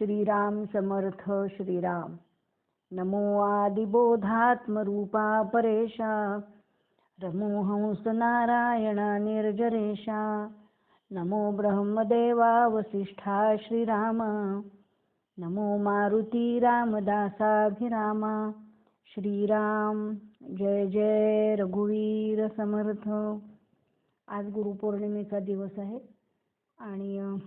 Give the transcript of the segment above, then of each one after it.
श्रीराम समर्थ श्रीराम। नमो आदिबोधात्मरूपा परेशा। रमो हंस नारायणा निर्जरेशा। नमो ब्रह्मदेवा वसिष्ठा श्रीराम। नमो मारुती रामदासाभिरामा। श्रीराम जय जय रघुवीर समर्थ। आज गुरुपौर्णिमेचा दिवस आहे आणि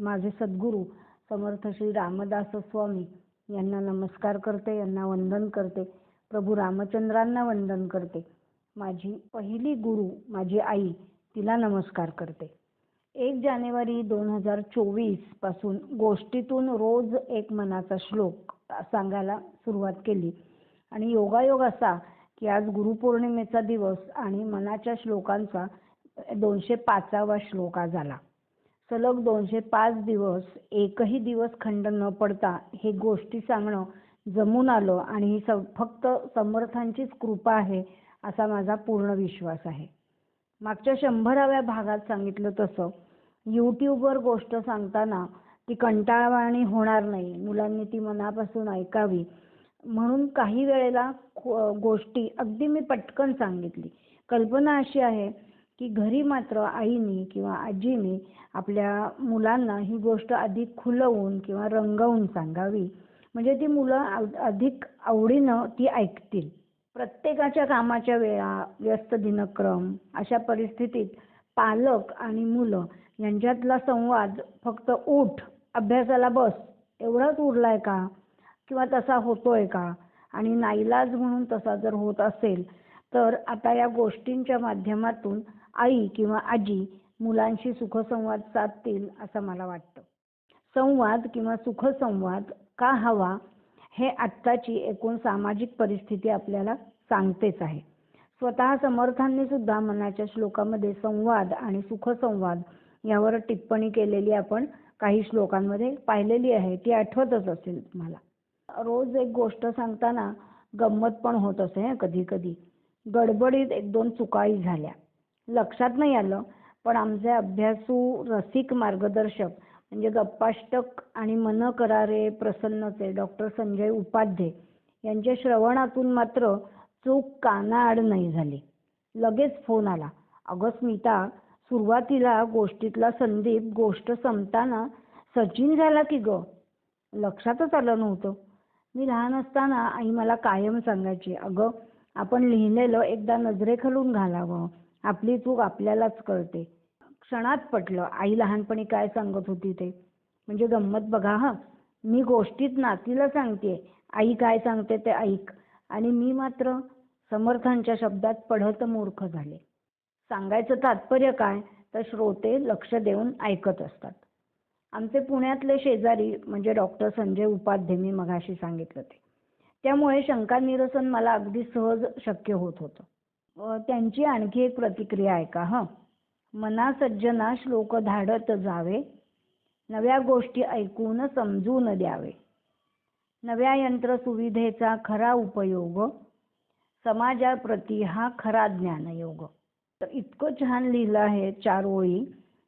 माझे सद्गुरू समर्थ श्री रामदास स्वामी यांना नमस्कार करते यांना वंदन करते प्रभू रामचंद्रांना वंदन करते. माझी पहिली गुरु माझी आई तिला नमस्कार करते. एक जानेवारी दोन हजार चोवीसपासून गोष्टीतून रोज एक मनाचा श्लोक सांगायला सुरुवात केली. आणि योगायोग असा की आज गुरुपौर्णिमेचा दिवस आणि मनाच्या श्लोकांचा दोनशे पाचावा श्लोक आज आला सलग दोनशे पाच दिवस एकही दिवस खंड न पडता हे गोष्टी सांगणं जमून आलं आणि ही स फक्त समर्थांचीच कृपा आहे असा माझा पूर्ण विश्वास आहे. मागच्या शंभराव्या भागात सांगितलं तसं यूट्यूबवर गोष्ट सांगताना ती कंटाळवाणी होणार नाही मुलांनी ती मनापासून ऐकावी. म्हणून काही वेळेला गोष्टी अगदी मी पटकन सांगितली. कल्पना अशी आहे की घरी मात्र आईनी किंवा आजीनी आपल्या मुलांना ही गोष्ट अधिक खुलवून किंवा रंगवून सांगावी. म्हणजे ती मुलं अधिक आवडीनं ती ऐकतील. प्रत्येकाच्या कामाच्या वेळा व्यस्त दिनक्रम अशा परिस्थितीत पालक आणि मुलं यांच्यातला संवाद फक्त उठ अभ्यासाला बस एवढाच उरलाय का? किंवा तसा होतोय का? आणि नाईलाज म्हणून तसा जर होत असेल तर आता या गोष्टींच्या माध्यमातून आई किंवा आजी मुलांशी सुखसंवाद साधतील असं मला वाटतं. संवाद किंवा सुखसंवाद का हवा हे आत्ताची एकूण सामाजिक परिस्थिती आपल्याला सांगतेच आहे. स्वतः समर्थांनी सुद्धा मनाच्या श्लोकामध्ये संवाद आणि सुखसंवाद यावर टिप्पणी केलेली आपण काही श्लोकांमध्ये पाहिलेली आहे ती आठवतच असेल तुम्हाला. रोज एक गोष्ट सांगताना गंमत पण होत असे कधी कधी गडबडीत एक दोन चुकाही झाल्या. लक्षात नाही आलं पण आमचे अभ्यासू रसिक मार्गदर्शक म्हणजे गप्पाष्टक आणि मन करारे प्रसन्नचे डॉक्टर संजय उपाध्ये यांच्या श्रवणातून मात्र चूक कानाआड नाही झाली. लगेच फोन आला. अगं स्मिता सुरुवातीला गोष्टीतला संदीप गोष्ट संपताना सचिन झाला की ग? लक्षातच आलं नव्हतं. मी लहान असताना आई मला कायम सांगायची अगं आपण लिहिलेलं एकदा नजरेखालून घालावं. आपली चूक आपल्यालाच कळते. क्षणात पटलं. आई लहानपणी काय सांगत होती ते? म्हणजे गंमत बघा हा. मी गोष्टीत नातीला सांगते. आई काय सांगते ते ऐक. आणि मी मात्र समर्थांच्या शब्दात पढत मूर्ख झाले. सांगायचं तात्पर्य काय? तर श्रोते लक्ष देऊन ऐकत असतात. आमचे पुण्यातले शेजारी म्हणजे डॉक्टर संजय उपाध्ये मी मघाशी सांगितलं ते. त्यामुळे शंका निरसन मला अगदी सहज शक्य होत होतं. त्यांची आणखी एक प्रतिक्रिया आहे का? हं. मना सज्जना श्लोक धाडत जावे. नव्या गोष्टी ऐकून समजून द्यावे. नव्या यंत्र सुविधेचा खरा उपयोग. समाजाप्रती हा खरा ज्ञानयोग. तर इतकं छान लिहिलं आहे चार ओळी.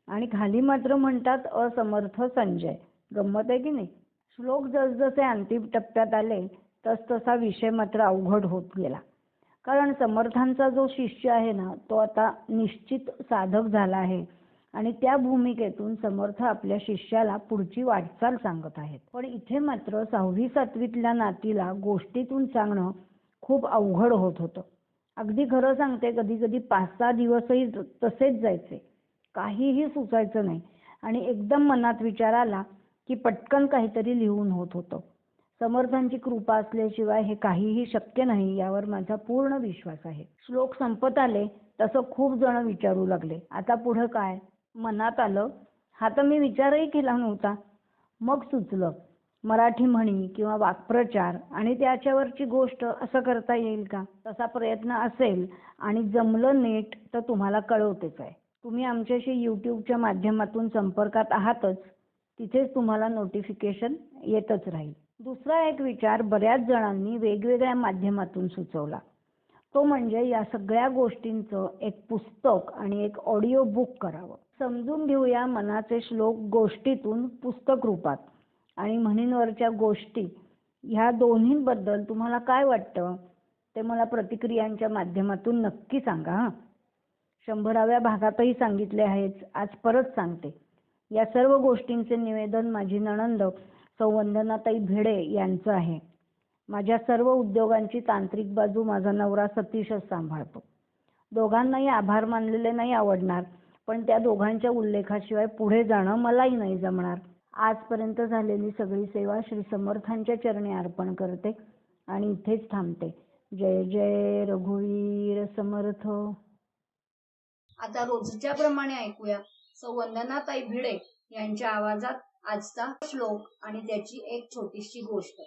आणि खाली मात्र म्हणतात असमर्थ संजय. गंमत आहे की नाही? श्लोक जसजसे अंतिम टप्प्यात आले तसतसा विषय मात्र अवघड होत गेला. कारण समर्थांचा जो शिष्य आहे ना तो आता निश्चित साधक झाला आहे. आणि त्या भूमिकेतून समर्थ आपल्या शिष्याला पुढची वाटचाल सांगत आहेत. पण इथे मात्र सहावी सातवीतल्या नातीला गोष्टीतून सांगणं खूप अवघड होत होतं. अगदी खरं सांगते कधी कधी पाच सहा दिवसही तसेच जायचे. काहीही सुचायचं नाही. आणि एकदम मनात विचार आला की पटकन काहीतरी लिहून होत होतं. समर्थांची कृपा असल्याशिवाय हे काहीही शक्य नाही यावर माझा पूर्ण विश्वास आहे. श्लोक संपत आले तसं खूप जण विचारू लागले. आता पुढं काय? मनात आलं हा तर मी विचारही केला नव्हता. मग सुचलं मराठी म्हणी किंवा वाक्प्रचार आणि त्याच्यावरची गोष्ट असं करता येईल का? तसा प्रयत्न असेल आणि जमलं नेट तर तुम्हाला कळवतेच आहे. तुम्ही आमच्याशी यूट्यूबच्या माध्यमातून संपर्कात आहातच तिथेच तुम्हाला नोटिफिकेशन येतच राहील. दुसरा एक विचार बऱ्याच जणांनी वेगवेगळ्या माध्यमातून सुचवला. तो म्हणजे या सगळ्या गोष्टींचं एक पुस्तक आणि एक ऑडिओ बुक करावं. समजून घेऊया मनाचे श्लोक गोष्टीतून पुस्तक रूपात. आणि म्हणींवरच्या गोष्टी ह्या दोन्हींबद्दल तुम्हाला काय वाटतं? ते मला प्रतिक्रियांच्या माध्यमातून नक्की सांगा हां. शंभराव्या भागातही सांगितले आहेच आज परत सांगते. या सर्व गोष्टींचे निवेदन माझी नणंद संवंदनाताई भिडे यांचं आहे. माझ्या सर्व उद्योगांची तांत्रिक बाजू माझा नवरा सतीशच सांभाळतो. दोघांनाही आभार मानलेले नाही आवडणार पण त्या दोघांच्या उल्लेखाशिवाय पुढे जाणं मलाही नाही जमणार. आजपर्यंत झालेली सगळी सेवा श्री समर्थांच्या चरणी अर्पण करते आणि इथेच थांबते. जय जय रघुवीर समर्थ. आता रोजच्या प्रमाणे ऐकूया सौ वंदनाताई भिडे यांच्या आवाजात आजचा श्लोक आणि त्याची एक छोटीशी गोष्ट.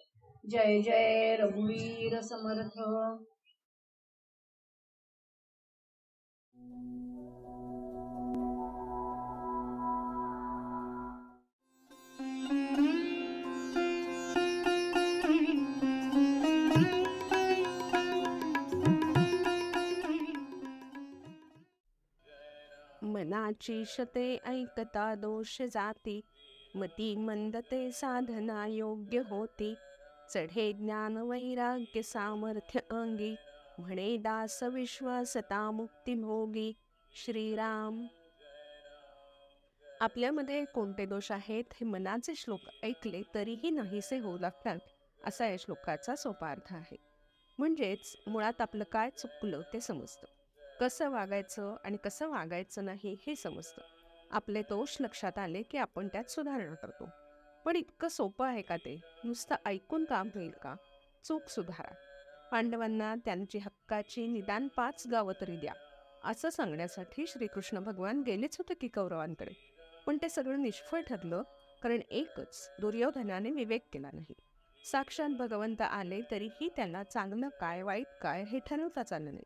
जय जय रघुवीर समर्थ. मनाची शते ऐकता दोष जाती. मती मंदते साधना योग्य होती. चढे ज्ञान वैराग्य सामर्थ्य अंगी. म्हणे दास विश्वासता मुक्ती भोगी. श्रीराम. आपल्यामध्ये कोणते दोष आहेत हे मनाचे श्लोक ऐकले तरीही नाहीसे होऊ लागतात असा या श्लोकाचा सोपा अर्थ आहे. म्हणजेच मुळात आपलं काय चुकलं ते समजतं. कसं वागायचं आणि कसं वागायचं नाही हे समजतं. आपले दोष लक्षात आले की आपण त्यात सुधारणा करतो. पण इतकं सोपं आहे का ते? नुसतं ऐकून काम होईल का? चूक सुधारा. पांडवांना त्यांची हक्काची निदान पाच गावं तरी द्या. असं सांगण्यासाठी श्रीकृष्ण भगवान गेलेच होते की कौरवांकडे. पण ते सगळं निष्फळ ठरलं कारण एकच दुर्योधनाने विवेक केला नाही. साक्षात भगवंत आले तरीही त्यांना चांगलं काय वाईट काय हे ठरवताच आलं नाही.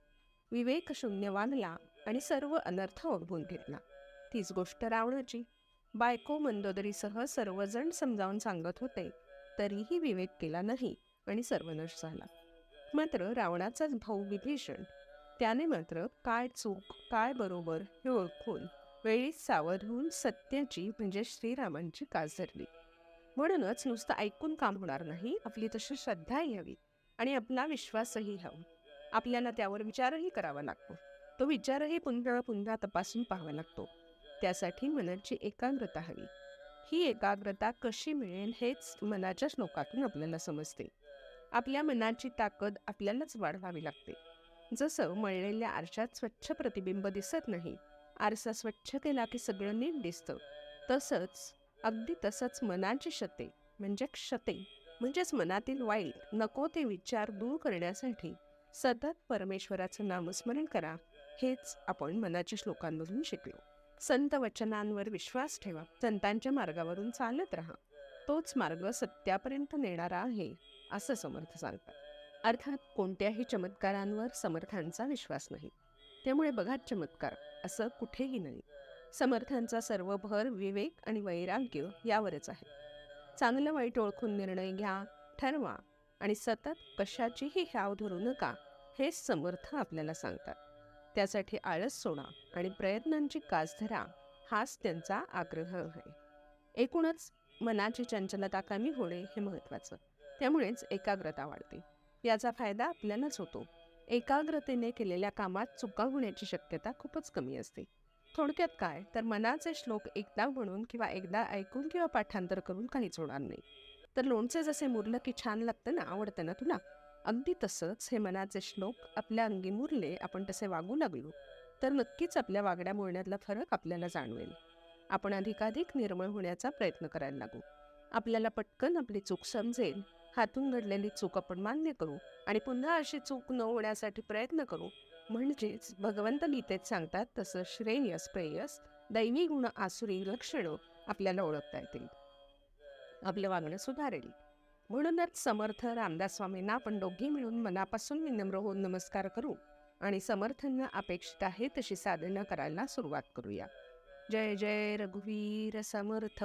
विवेक शून्य वागला आणि सर्व अनर्थ ओढवून घेतला. तीच गोष्ट रावणाची. बायको मंदोदरीसह सर्वजण समजावून सांगत होते. तरीही विवेक केला नाही आणि सर्वनाश झाला. मात्र रावणाचाच भाऊ विभीषण त्याने मात्र काय चूक काय बरोबर हे ओळखून वेळीच सावध होऊन सत्याची म्हणजे श्रीरामांची कास धरली. म्हणूनच नुसतं ऐकून काम होणार नाही आपली तशी श्रद्धाही हवी आणि आपला विश्वासही हवा आपल्याला त्यावर विचारही करावा लागतो. तो विचारही पुन्हा पुन्हा तपासून पाहावा लागतो. त्यासाठी मनाची एकाग्रता हवी. ही एकाग्रता कशी मिळेल हेच मनाच्या श्लोकातून आपल्याला समजते. आपल्या मनाची ताकद आपल्यालाच वाढवावी लागते. जसं मळलेल्या आरशात स्वच्छ प्रतिबिंब दिसत नाही आरसा स्वच्छ केला की सगळं नीट दिसतं. तसंच अगदी तसंच मनाची शते म्हणजे क्षते म्हणजेच मनातील वाईट नको ते विचार दूर करण्यासाठी सतत परमेश्वराचं नामस्मरण करा हेच आपण मनाच्या श्लोकांमधून शिकलो. संत वचनांवर विश्वास ठेवा. संतांच्या मार्गावरून चालत राहा. तोच मार्ग सत्यापर्यंत नेणारा आहे असं समर्थ सांगतात. अर्थात कोणत्याही चमत्कारांवर समर्थांचा विश्वास नाही. त्यामुळे बघा चमत्कार असं कुठेही नाही. समर्थांचा सर्व भर विवेक आणि वैराग्य यावरच आहे. चांगलं वाईट ओळखून निर्णय घ्या ठरवा आणि सतत कशाचीही ह्याव धरू नका हेच समर्थ आपल्याला सांगतात. त्यासाठी आळस सोडा आणि प्रयत्नांची कास धरा हाच त्यांचा आग्रह आहे. एकूणच मनाची चंचलता कमी होणे हे महत्त्वाचं. त्यामुळेच एकाग्रता वाढते. याचा फायदा आपल्यालाच होतो. एकाग्रतेने केलेल्या कामात चुका होण्याची शक्यता खूपच कमी असते. थोडक्यात काय? तर मनाचे श्लोक एकदा म्हणून किंवा एकदा ऐकून किंवा पाठांतर करून काहीच होणार नाही. तर लोणचे जसे मुरलं की छान लागतं ना आवडतं ना तुला? अगदी तसंच हे मनाचे श्लोक आपल्या अंगी मुरले आपण तसे वागू लागलो. तर नक्कीच आपल्या वागण्या बोलण्यातला फरक आपल्याला जाणवेल. आपण अधिकाधिक निर्मळ होण्याचा प्रयत्न करायला लागू. आपल्याला पटकन आपली चूक समजेल हातून घडलेली चूक आपण मान्य करू आणि पुन्हा अशी चूक न होण्यासाठी प्रयत्न करू. म्हणजेच भगवंत गीतेत सांगतात तसं श्रेयस प्रेयस दैवी गुण आसुरी लक्षणं आपल्याला ओळखता येतील. आपलं वागणं सुधारेल. म्हणूनच समर्थ रामदास स्वामींना आपण दोघी मिळून मनापासून विनम्र होऊन नमस्कार करू आणि समर्थांना अपेक्षित आहे तशी साधना करायला सुरुवात करूया. जय जय रघुवीर समर्थ